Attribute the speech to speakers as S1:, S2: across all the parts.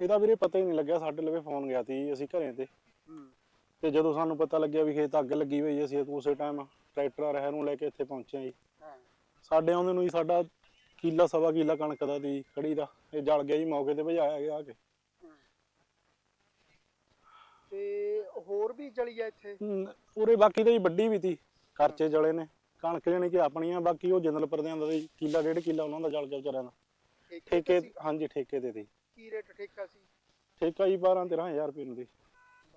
S1: ਇਹਦਾ ਵੀਰੇ ਪਤਾ ਹੀ ਨਹੀਂ ਲੱਗਿਆ ਸਾਡੇ ਲਵੇ ਫੋਨ ਗਿਆ ਸੀ ਅਸੀਂ ਘਰੇ ਤੇ। ਤੇ ਜਦੋਂ ਸਾਨੂੰ ਪਤਾ ਲੱਗਿਆ ਵੀ ਖੇਤ ਅੱਗ ਲੱਗੀ ਹੋਈ ਹੈ, ਅਸੀਂ ਉਸੇ ਟਾਈਮ ਟਰੈਕਟਰ ਰਹਿ ਨੂੰ ਲੈ ਕੇ ਇੱਥੇ ਪਹੁੰਚੇ ਜੀ। ਸਾਡੇ ਆਉਂਦੇ ਨੂੰ ਹੀ ਸਾਡਾ ਕਿੱਲਾ ਸਵਾ ਕਿੱਲਾ ਕਣਕ ਦਾ ਦੀ ਖੜੀ ਦਾ। ਇਹ ਜਲ ਗਿਆ ਜੀ ਮੌਕੇ ਤੇ ਭਜਾਇਆ ਗਿਆ ਆ ਕੇ।
S2: ਤੇ ਹੋਰ ਵੀ ਜਲੀ ਆ ਇੱਥੇ?
S1: ਉਰੇ ਬਾਕੀ ਤਾਂ ਜੀ ਵੱਡੀ ਵੀ ਤੀ ਖਰਚੇ ਜਲੇ ਨੇ। ਕਣਕ ਜਾਣੀ ਕਿ ਆਪਣੀਆਂ ਬਾਕੀ ਉਹ ਜਿੰਦਲ ਪਰਦਿਆਂ ਦਾ ਕਿੱਲਾ ਡੇਢ ਕਿੱਲਾ ਉਹਨਾਂ ਦਾ ਜਲ ਗਿਆ ਵਿਚਾਰਿਆਂ ਦਾ
S2: ਠੇਕੇ ਸੀ?
S1: ਹਾਂਜੀ ਠੇਕੇ ਤੇ ਤੀ।
S2: ਕੀ ਰੇਟ ਠੇਕਾ ਸੀ?
S1: ਠੇਕਾ ਜੀ 12 13000 ਰੁਪਏ ਨੂੰ ਦੀ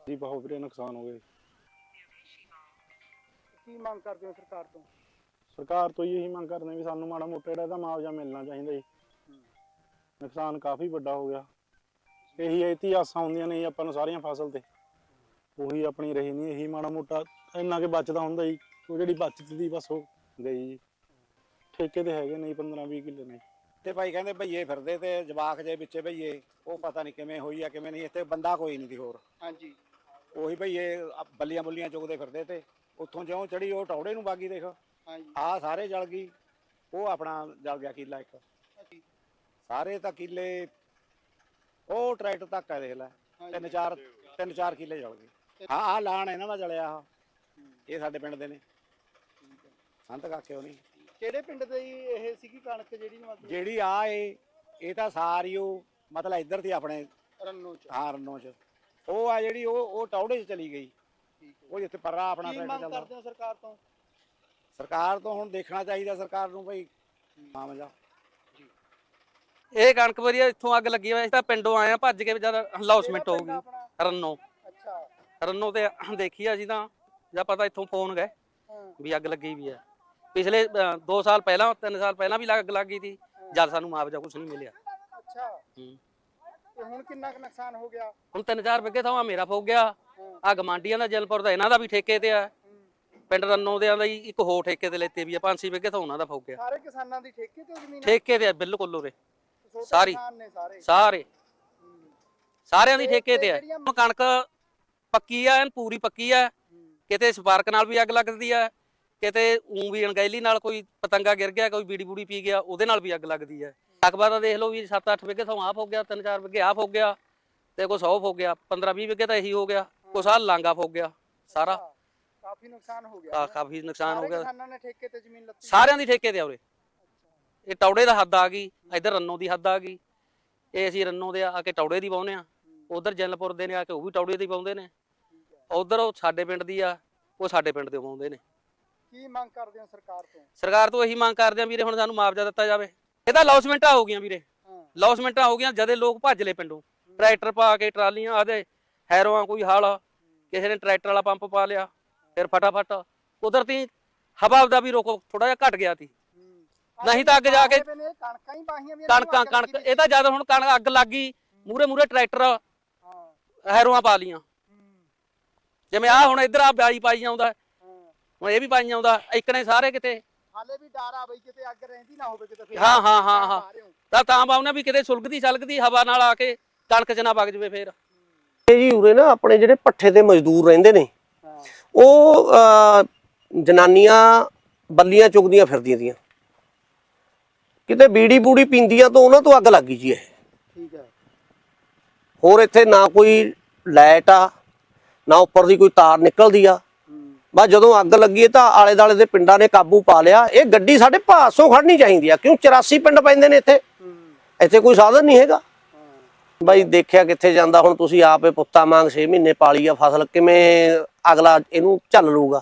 S1: ਜੀ ਬਹੁਤ ਵੀਰੇ ਨੁਕਸਾਨ ਹੋ ਗਏ।
S2: ਕੀ ਮੰਗ ਕਰਦੇ ਹੋ ਸਰਕਾਰ ਤੋਂ?
S1: ਸਰਕਾਰ ਤੋਂ ਇਹੀ ਮੰਗ ਕਰਦੇ ਵੀ ਸਾਨੂੰ ਮਾੜਾ ਮੋਟਾ ਜਿਹੜਾ ਇਹਦਾ ਮੁਆਵਜ਼ਾ ਮਿਲਣਾ ਚਾਹੀਦਾ ਜੀ। ਨੁਕਸਾਨ ਕਾਫੀ ਵੱਡਾ ਹੋ ਗਿਆ। ਇਹੀ ਇਤੀ ਆਸਾਂ ਹੁੰਦੀਆਂ ਨੇ ਜੀ ਆਪਾਂ ਨੂੰ ਸਾਰੀਆਂ ਫਸਲ ਤੇ। ਉਹੀ ਆਪਣੀ ਰਹੀ ਨਹੀਂ ਇਹੀ ਮਾੜਾ ਮੋਟਾ ਇੰਨਾ ਕਿ ਬਚਦਾ ਹੁੰਦਾ ਜੀ। ਉਹ ਜਿਹੜੀ ਬਚਤ ਦੀ ਬਸ ਉਹ ਗਈ ਜੀ। ਠੇਕੇ ਤੇ ਹੈਗੇ ਨਹੀਂ 15 20 ਕਿੱਲੇ ਨੇ।
S3: ਤੇ ਭਾਈ ਕਹਿੰਦੇ ਭਈਏ ਫਿਰਦੇ ਤੇ ਜਵਾਕ ਜੇ ਵਿੱਚੇ ਭਈਏ ਉਹ ਪਤਾ ਨਹੀਂ ਕਿਵੇਂ ਹੋਈ ਆ ਕਿਵੇਂ ਨਹੀਂ ਇੱਥੇ ਬੰਦਾ ਕੋਈ ਨਹੀਂ ਦੀ ਹੋਰ।
S2: ਹਾਂਜੀ।
S3: ਉਹੀ ਭਈਏ ਆ ਬੱਲੀਆਂ ਬੁੱਲੀਆਂ ਚੁਗਦੇ ਫਿਰਦੇ ਤੇ ਉੱਥੋਂ ਜਿਉਂ ਚੜੀ ਉਹ ਟੌੜੇ ਨੂੰ ਬਾਗੀ ਦੇਖ।
S2: ਹਾਂਜੀ।
S3: ਆ ਸਾਰੇ ਜਲ ਗਈ ਉਹ ਆਪਣਾ ਜਲ ਗਿਆ ਕਿੱਲਾ ਇੱਕ।
S2: ਹਾਂਜੀ
S3: ਸਾਰੇ ਤਾਂ ਕਿੱਲੇ ਉਹ ਟਰੈਕਟਰ ਤੱਕ ਆ ਦੇਖ ਲੈ ਤਿੰਨ ਚਾਰ ਤਿੰਨ ਚਾਰ ਕਿੱਲੇ ਜਲ ਗਏ। ਹਾਂ ਆ ਲਾਣ ਇਹਨਾਂ ਦਾ ਜਲਿਆ ਆ ਇਹ ਸਾਡੇ ਪਿੰਡ ਦੇ ਨੇ। ਸੰਤ ਕਾਕੇ ਉਹ ਨਹੀਂ
S2: ਕਿਹੜੇ ਪਿੰਡ ਦੇ ਜੀ? ਇਹ ਸੀਗੀ ਕਣਕ ਜਿਹੜੀ ਮਤਲਬ
S3: ਜਿਹੜੀ ਆ ਇਹ ਇਹ ਤਾਂ ਸਾਰੀ ਉਹ ਮਤਲਬ ਇੱਧਰ ਦੀ ਆਪਣੇ
S2: ਰੰਨੋ ਚ।
S3: ਹਾਰਨੋਂ ਚ। ਉਹ ਆ ਜਿਹੜੀ ਉਹ ਉਹ ਟੌੜੇ ਚ ਚਲੀ ਗਈ।
S2: ਠੀਕ ਹੈ।
S3: ਉਹ ਜਿੱਥੇ ਪਰਰਾ ਆਪਣਾ
S2: ਕੀ
S3: ਟਰੈਕਟਰ
S2: ਮੰਗ
S3: ਚੱਲਦਾ।
S2: ਕਰਦੇ ਹੋ ਸਰਕਾਰ ਤੋਂ?
S3: ਸਰਕਾਰ ਤੋਂ ਹੁਣ ਦੇਖਣਾ ਚਾਹੀਦਾ ਸਰਕਾਰ ਨੂੰ ਭਈ ਮਾਮਲਾ
S4: ਇਹ ਕਣਕ ਵਧੀਆ ਇੱਥੋਂ ਅੱਗ ਲੱਗੀ ਹੋਈ ਅਸੀਂ ਤਾਂ ਪਿੰਡੋਂ ਆਏ ਆ ਭੱਜ ਕੇ ਜਦ ਹਲਾਉਸਮੈਂਟ ਹੋ
S2: ਕਿਹੜਾ ਪਿੰਡ
S4: ਗਈ
S2: ਆਪਣਾ?
S4: ਰੰਨੋ।
S2: ਅੱਛਾ।
S4: ਰੰਨੋ ਤੇ ਦੇਖੀ ਅਸੀਂ ਤਾਂ ਜਾਂ ਪਤਾ ਇੱਥੋਂ ਫੋਨ ਗਏ
S2: ਹਾਂ।
S4: ਵੀ ਅੱਗ ਲੱਗੀ ਵੀ ਹੈ ਪਿਛਲੇ 2 ਸਾਲ ਪਹਿਲਾਂ 3 ਸਾਲ ਪਹਿਲਾਂ ਵੀ ਅੱਗ ਲੱਗ ਗਈ ਸੀ। ਜਦ ਸਾਨੂੰ ਮੁਆਵਜ਼ਾ ਕੁਝ ਨਹੀਂ ਮਿਲਿਆ।
S2: ਅੱਛਾ।
S4: ਹੂੰ।
S2: ਤੇ ਹੁਣ ਕਿੰਨਾ ਕੁ ਨੁਕਸਾਨ ਹੋ ਗਿਆ?
S4: ਹੁਣ 3-4 ਵਿਗੇ ਥਾਂ ਮੇਰਾ ਫੁੱਕ ਗਿਆ। ਆ ਗਮਾਂਡੀਆਂ ਦਾ ਜਲਪੁਰ ਦਾ ਇਹਨਾਂ ਦਾ ਵੀ ਠੇਕੇ ਤੇ ਆ। ਪਿੰਡ ਰੰਨੋ ਦੇ ਦਾ ਹੀ ਇੱਕ ਹੋਰ ਠੇਕੇ ਤੇ ਲੈਤੇ ਵੀ ਆ। 5-6 ਵਿਗੇ ਤਾਂ ਉਹਨਾਂ ਦਾ ਫੁੱਕ ਗਿਆ।
S2: ਸਾਰੇ ਕਿਸਾਨਾਂ ਦੀ ਠੇਕੇ ਤੇ ਜ਼ਮੀਨ
S4: ਠੇਕੇ ਤੇ ਆ ਬਿਲਕੁਲ ਉਰੇ। ਸਾਰੀ। ਸਾਰਿਆਂ ਦੀ ਠੇਕੇ
S2: ਤੇ
S4: ਆ। ਕਣਕ ਪੱਕੀ ਆ ਐਨ ਪੂਰੀ ਪੱਕੀ ਆ। ਕਿਤੇ ਸਪਾਰਕ ਨਾਲ ਵੀ ਅੱਗ ਲੱਗਦੀ ਆ। ਕਿਤੇ ਊਂ ਵੀ ਅਣਗਹਿਲੀ ਨਾਲ ਕੋਈ ਪਤੰਗਾ ਗਿਰ ਗਿਆ ਕੋਈ ਬੀੜੀ ਬੂੜੀ ਪੀ ਗਿਆ ਉਹਦੇ ਨਾਲ ਵੀ ਅੱਗ ਲੱਗਦੀ ਆ ਰਕਬਾ ਤਾਂ ਦੇਖ ਲਓ ਵੀ 7-8 ਵਿਗੇ ਤੋਂ ਆਪ ਹੋ ਗਿਆ 3-4 ਵਿਗੇ ਆਪ ਹੋ ਗਿਆ ਤੇ ਕੁਛ ਉਹ ਹੋ ਗਿਆ 15-20 ਵਿਗੇ ਤਾਂ ਇਹੀ ਹੋ ਗਿਆ ਕੁਛ ਆ ਲਾਂਗਾ ਹੋ ਗਿਆ ਸਾਰਾ।
S2: ਕਾਫੀ ਨੁਕਸਾਨ ਹੋ ਗਿਆ।
S4: ਆ ਕਾਫੀ ਨੁਕਸਾਨ ਹੋ ਗਿਆ।
S2: ਕਿਸਾਨਾਂ ਨੇ ਠੇਕੇ ਤੇ ਜ਼ਮੀਨ ਲੱਤੀ।
S4: ਸਾਰਿਆਂ ਦੀ ਠੇਕੇ ਤੇ ਆ ਉਰੇ। ਇਹ ਟੌੜੇ ਦਾ ਹੱਦ ਆ ਗਈ ਇੱਧਰ ਰੰਨੋ ਦੀ ਹੱਦ ਆ ਗਈ। ਇਹ ਅਸੀਂ ਰੰਨੋ ਦੇ ਆ ਕੇ ਟੌੜੇ ਦੀ ਪਾਉਨੇ ਆ ਉਧਰ ਜੈਨਪੁਰ ਦੇ ਨੇ ਆ ਕੇ ਉਹ ਵੀ ਟੌੜੇ ਦੀ ਪਾਉਂਦੇ ਨੇ। ਉਧਰ ਉਹ ਸਾਡੇ ਪਿੰਡ ਦੀ ਆ ਉਹ ਸਾਡੇ ਪਿੰਡ ਦੇ ਪਾਉਂਦੇ ਨੇ।
S2: ਕੀ ਮੰਗ ਕਰਦੇ ਹੋ ਸਰਕਾਰ ਤੋਂ?
S4: ਸਰਕਾਰ ਤੋਂ ਇਹੀ ਮੰਗ ਕਰਦੇ ਆ ਵੀਰੇ ਹੁਣ ਸਾਨੂੰ ਮੁਆਵਜ਼ਾ ਦਿੱਤਾ ਜਾਵੇ। ਇਹਦਾ ਲੌਸਮੈਂਟਾਂ ਹੋ ਗਈਆਂ ਵੀਰੇ।
S2: ਹਾਂ।
S4: ਲੌਸਮੈਂਟਾਂ ਹੋ ਗਈਆਂ ਜਦੇ ਲੋਕ ਭੱਜ ਲਏ ਪਿੰਡੋਂ। ਟਰੈਕਟਰ ਪਾ ਕੇ ਟਰਾਲੀਆਂ ਆਦੇ ਹੈਰੋਆਂ ਕੋਈ ਹਾਲ ਕਿਸੇ ਨੇ ਟਰੈਕਟਰ ਵਾਲਾ ਪੰਪ ਪਾ ਲਿਆ ਫਿਰ ਫਟਾਫਟ ਕੁਦਰਤੀ ਹਵਾ ਦਾ ਵੀ ਰੋਕੋ ਥੋੜਾ ਜਿਹਾ ਘਟ ਗਿਆ ਸੀ। ਨਹੀਂ ਤਾਂ ਅੱਗੇ ਜਾ ਕੇ-
S2: ਕਣਕਾਂ ਹੀ ਪਾਹੀਆਂ ਵੀ
S4: ਕਣਕਾਂ ਕਣਕ ਇਹ ਤਾਂ ਜਦ ਹੁਣ ਕਣਕ ਅੱਗ ਲੱਗ ਗਈ ਮੂਰੇ ਮੂਰੇ ਟਰੈਕਟਰ
S2: ਹਾਂ।
S4: ਹੈਰੋਆਂ ਪਾ ਲੀਆਂ। ਜਿਵੇਂ ਆ ਹੁਣ ਇੱਧਰ ਆ ਬਿਆਈ ਪਾਈ ਜਾਂਦਾ
S2: ਹਾਂ
S4: ਹੁਣ ਇਹ ਵੀ ਪਾਈ ਜਾਂਦਾ ਇੱਕ ਨੇ ਸਾਰੇ ਕਿਤੇ।
S2: ਹਾਲੇ ਵੀ ਡਰ ਆ ਬਈ ਕਿਤੇ ਅੱਗ ਰਹਿੰਦੀ ਨਾ ਹੋਵੇ ਕਿਤੇ ਫਿਰ
S4: ਹਾਂ ਹਾਂ ਹਾਂ ਹਾਂ।
S2: ਆ।
S4: ਤਾਂ ਤਾਂ ਬਾਉਨੇ ਵੀ ਕਿਤੇ ਸੁਲਗਦੀ ਸਲਗਦੀ ਹਵਾ ਨਾਲ ਆ ਕੇ ਕਣਕ ਚ ਨਾ ਵਗ ਜਵੇ ਫੇਰ।
S5: ਇਹ ਜੀ ਉਰੇ ਨਾ ਆਪਣੇ ਜਿਹੜੇ ਪੱਠੇ ਤੇ ਮਜ਼ਦੂਰ ਰਹਿੰਦੇ ਨੇ ਉਹ ਜਨਾਨੀਆਂ ਬੱਲੀਆਂ ਚੁਗਦੀਆਂ ਫਿਰਦੀਆਂ ਦੀਆਂ ਕਿਤੇ ਬੀੜੀ ਬੂੜੀ ਪੀਂਦੀਆਂ ਤਾਂ ਉਹਨਾਂ ਤੋਂ ਅੱਗ ਲੱਗ ਗਈ ਜੀ ਇਹ।
S2: ਠੀਕ ਹੈ।
S5: ਹੋਰ ਇੱਥੇ ਨਾ ਕੋਈ ਲਾਈਟ ਆ ਨਾ ਉੱਪਰ ਦੀ ਕੋਈ ਤਾਰ ਨਿਕਲਦੀ ਆ। ਬਸ ਜਦੋਂ ਅੱਗ ਲੱਗੀ ਤਾਂ ਆਲੇ ਦਾਲੇ ਦੇ ਪਿੰਡਾਂ ਨੇ ਕਾਬੂ ਪਾ ਲਿਆ। ਇਹ ਗੱਡੀ ਸਾਡੇ ਭਾਸੋਂ ਖੜਨੀ ਚਾਹੀਦੀ ਆ। ਕਿਉਂ? 84 ਪਿੰਡ ਪੈਂਦੇ ਨੇ ਇੱਥੇ। ਇੱਥੇ ਕੋਈ ਸਾਧਨ ਨਹੀਂ ਹੈਗਾ।
S2: ਹਾਂ
S5: ਬਾਈ ਦੇਖਿਆ ਕਿੱਥੇ ਜਾਂਦਾ। ਹੁਣ ਤੁਸੀਂ ਆਪੇ ਪੁੱਤਾਂ ਵਾਂਗ 6 ਮਹੀਨੇ ਪਾਲੀ ਆ ਫਸਲ। ਕਿਵੇਂ ਅਗਲਾ ਇਹਨੂੰ ਚੱਲ ਲੂਗਾ